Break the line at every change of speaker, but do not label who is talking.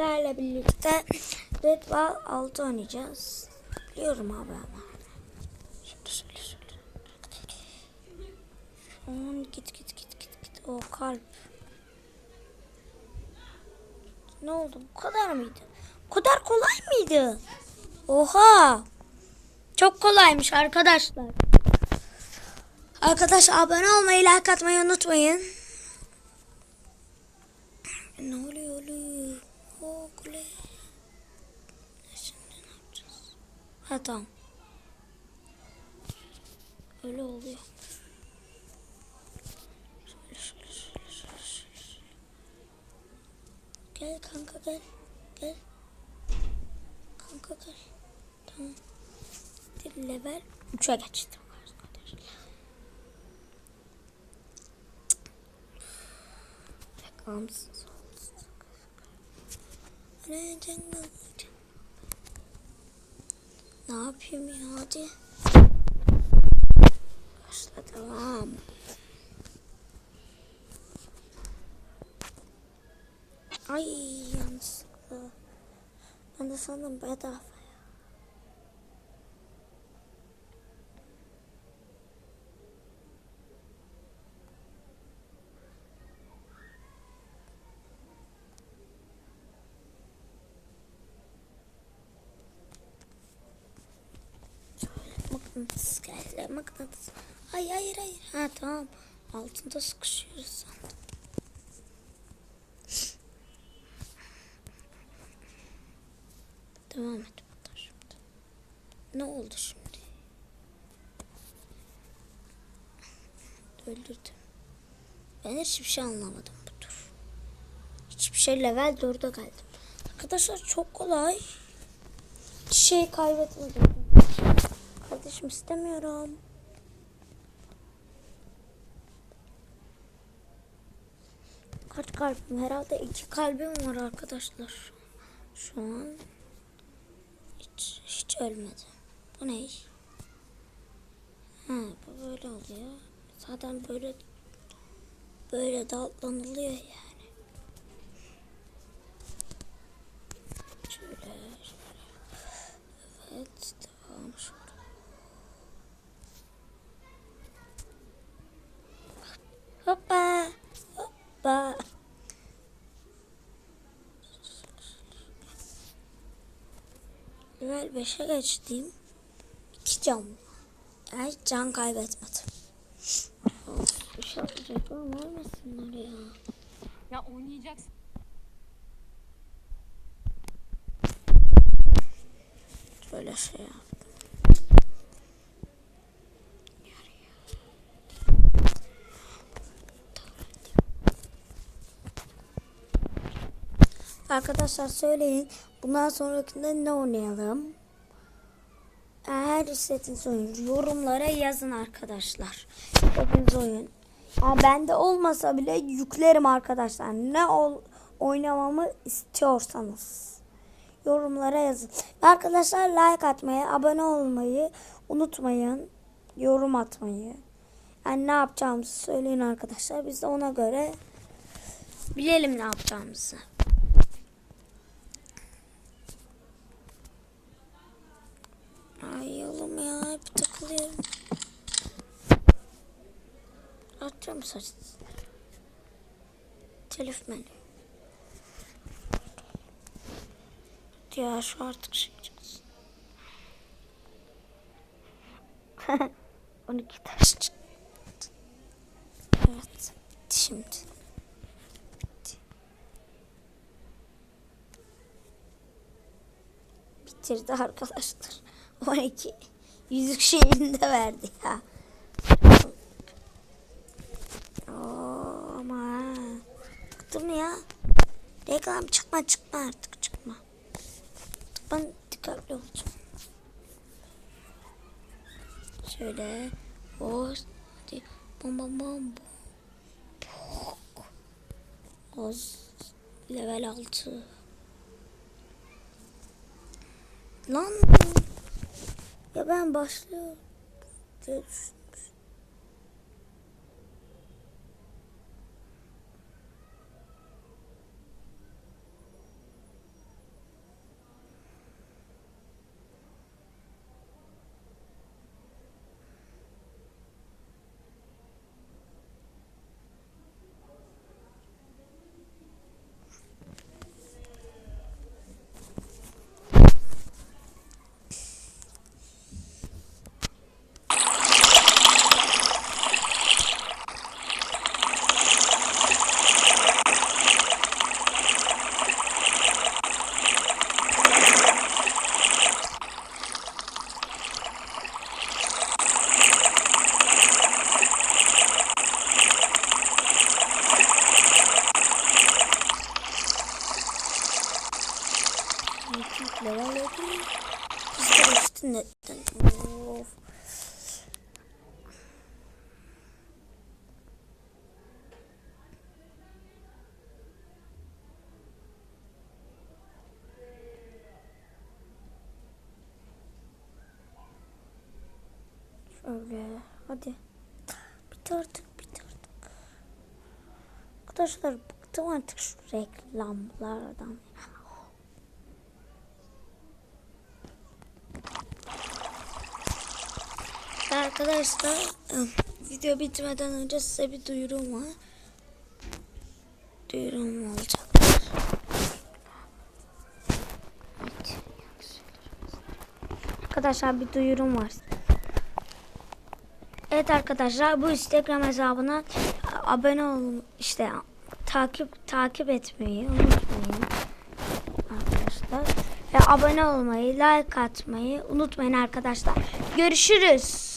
sizlerle birlikte Red Ball 6 oynayacağız. Biliyorum abi ama. Şimdi söyle söyle. Şu an git git git git git. O kalp. Ne oldu? Bu kadar mıydı? Bu kadar kolay mıydı? Oha! Çok kolaymış arkadaşlar. Arkadaş abone olmayı, like atmayı unutmayın. Ne oluyor? O kule. Şimdi ne yapacağız? Ha. Öyle oluyor. Şöyle şöyle şöyle şöyle şöyle. Gel kanka gel. Gel. Kanka gel. Tamam. Bir level 3'e geçtim olsun. Ne cennet. Ne yapayım ya hadi. Başla devam. Ay yanlışlıkla. Ben de sandım bedava ya. Mıknatıs geldi. Mıknatıs. Ay hayır hayır. Ha tamam. Altında sıkışıyoruz sandım. Devam et bakalım şimdi. Ne oldu şimdi? Öldürdüm. Ben hiçbir şey anlamadım bu tur. Hiçbir şey level 4'e geldim. Arkadaşlar çok kolay. Hiç şey kaybetmedim. Kardeşim istemiyorum. Kaç kalbim? Herhalde iki kalbim var arkadaşlar. Şu an hiç, hiç ölmedi. Bu ne? Ha, bu böyle oluyor. Zaten böyle böyle dallanılıyor yani. Şöyle, şöyle. Evet, devam şöyle. Hoppa. Hoppa. Level 5'e geçtim. İki can. Yani can kaybetmedim. Of, bir şey yapacak ama olmasınlar ya.
Ya oynayacaksın.
Şöyle şey yaptım. Arkadaşlar söyleyin. Bundan sonrakinde ne oynayalım? Eğer istediğiniz oyun yorumlara yazın arkadaşlar. İstediğiniz oyun. Yani bende olmasa bile yüklerim arkadaşlar. Ne ol oynamamı istiyorsanız yorumlara yazın. Arkadaşlar like atmayı, abone olmayı unutmayın. Yorum atmayı. Yani ne yapacağımızı söyleyin arkadaşlar. Biz de ona göre bilelim ne yapacağımızı. Ay oğlum ya hep takılıyorum. Atacağım saç. Telif menü. Ya şu artık şey çıksın. 12 taş çıktı. Evet. Şimdi. Bitti. Bitirdi arkadaşlar. 12. Yüzük şeyini de verdi ya. Oo, ama bıktım ya. Reklam çıkma çıkma artık çıkma. Ben dikkatli olacağım. Şöyle. O hadi. Bom bom bom. Oz level 6. Lan. Ya ben başlıyorum. diye düşünmüştüm. De üstünden. Of. Şöyle hadi. Bit artık bit artık. Arkadaşlar bıktım artık şu reklamlardan. Arkadaşlar video bitmeden önce size bir duyurum var. Duyurum olacak. Arkadaşlar bir duyurum var. Evet arkadaşlar bu Instagram hesabına abone olun işte takip takip etmeyi unutmayın arkadaşlar ve abone olmayı like atmayı unutmayın arkadaşlar görüşürüz.